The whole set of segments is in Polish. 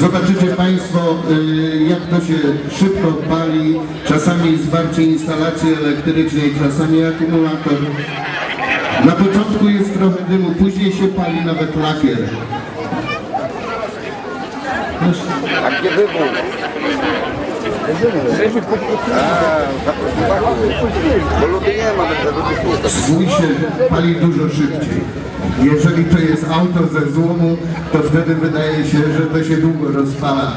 Zobaczycie Państwo, y, jak to się szybko pali. Czasami zwarcie instalacji elektrycznej, czasami akumulator. Na początku jest trochę dymu, później się pali nawet lakier. A gdzie? Bo ma, się pali dużo szybciej. Jeżeli to jest auto ze złomu, to wtedy wydaje się, że to się długo rozpala.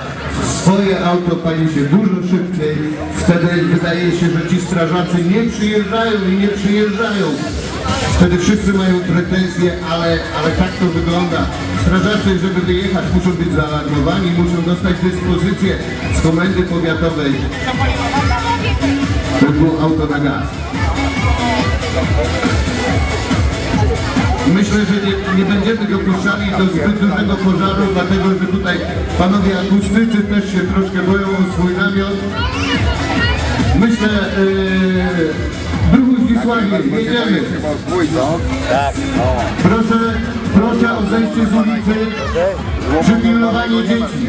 Swoje auto pali się dużo szybciej, wtedy wydaje się, że ci strażacy nie przyjeżdżają i nie przyjeżdżają. Wtedy wszyscy mają pretensje, ale, ale tak to wygląda. Strażacy, żeby wyjechać, muszą być zaalarmowani, muszą dostać dyspozycję z komendy powiatowej. To było auto na gaz. Myślę, że nie, nie będziemy dopuszczali do zbyt dużego pożaru, dlatego że tutaj panowie akustycy też się troszkę boją o swój namiot. Myślę, yy, druhu Zdzisławie, jedziemy. Chyba zwój, co? Proszę, proszę o zejście z ulicy, przypilnowanie dzieci.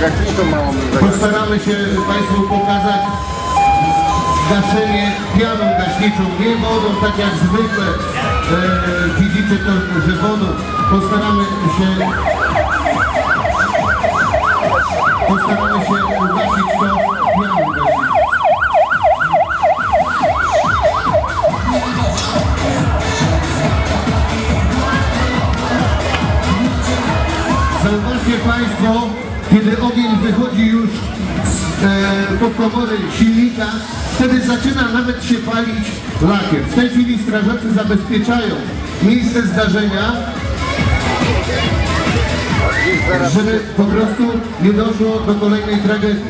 Gaśnicą małą bym zagrał. Postaramy się Państwu pokazać gaszenie pianą gaśniczą, nie wodą, tak jak zwykle e, widzicie to, że wodą. Postaramy się postaramy się ugasić to pianą gaśniczą. Zauważcie Państwo, kiedy ogień wychodzi już z e, silnika, wtedy zaczyna nawet się palić lakier. W tej chwili strażacy zabezpieczają miejsce zdarzenia, żeby po prostu nie doszło do kolejnej tragedii.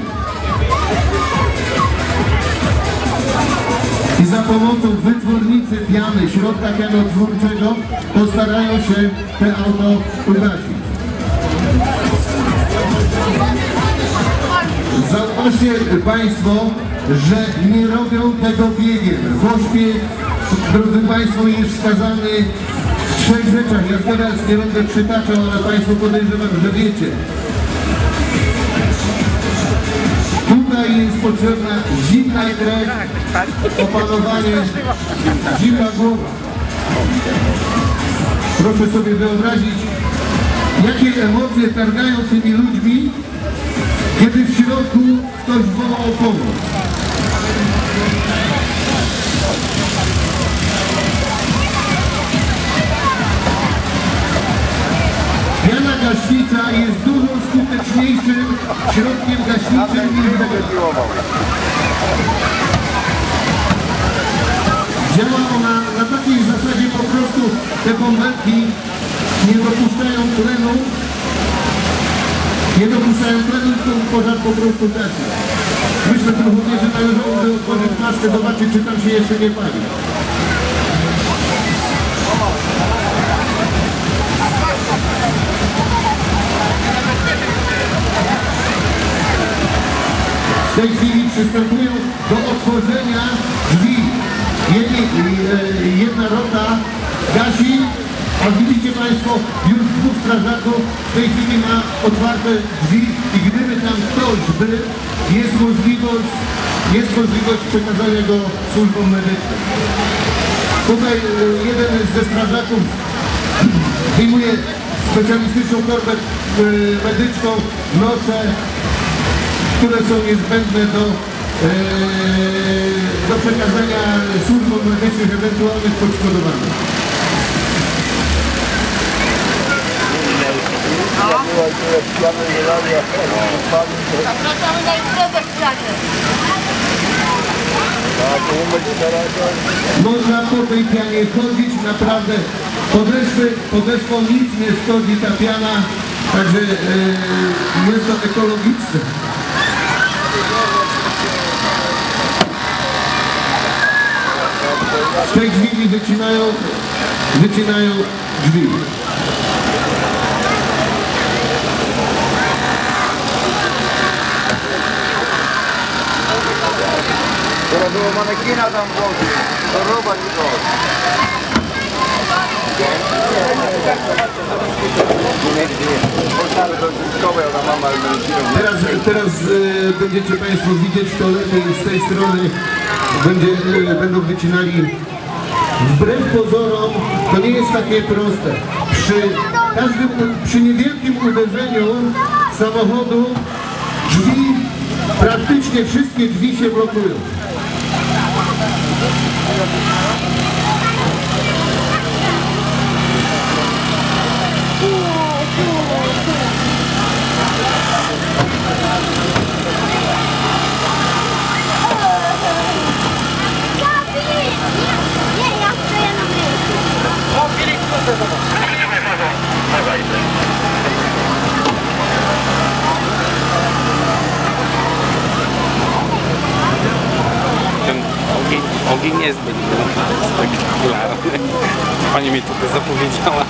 I za pomocą wytwórnicy piany, środka pianotwórczego postarają się te auto ugasić. Zauważcie Państwo, że nie robią tego biegiem. W ośpie, drodzy Państwo, jest wskazany w trzech rzeczach. Ja teraz nie będę przytaczał, ale Państwo podejrzewam, że wiecie. Tutaj jest potrzebna zimna krew, opanowanie, zimna głowa. Proszę sobie wyobrazić, jakie emocje targają tymi ludźmi, kiedy w środku ktoś woła o pomoc. Gaśnica jest dużo skuteczniejszym środkiem gaśniczym niż. Piłował. Działa ona na takiej zasadzie po prostu te bąbelki nie dopuszczają tlenu, nie dopuszczają tlenu, tylko pożar po prostu gasi. Myślę, że należałoby otworzyć maskę, zobaczyć, czy tam się jeszcze nie pali. W tej chwili przystępują do otworzenia drzwi. Jedni, e, jedna rota gasi, a widzicie Państwo, już dwóch strażaków w tej chwili ma otwarte drzwi i gdyby tam ktoś był, jest możliwość, jest możliwość przekazania go służbom medycznym. Tutaj e, jeden ze strażaków wyjmuje specjalistyczną torbę e, medyczną, noszę, które są niezbędne do, e, do przekazania służbom medycznych ewentualnych poszkodowanych. Zapraszamy na imprezę w Prawie. Można po tej pianie chodzić, naprawdę podeszwy, podeszwą nic nie szkodzi ta piana, także e, jest to ekologiczne. W tej chwili wycinają, wycinają drzwi. Teraz było manekina tam włożyć. To roba nie to. Ale to Teraz, teraz e, będziecie Państwo widzieć to lepiej z tej strony. Będzie, e, będą wycinali. Wbrew pozorom to nie jest takie proste. Przy każdym, przy niewielkim uderzeniu samochodu drzwi, praktycznie wszystkie drzwi się blokują. Nie, ja stoję na miejscu. Ten ogień, ogień jest zbyt spektakularny. Pani mi tutaj zapowiedziała.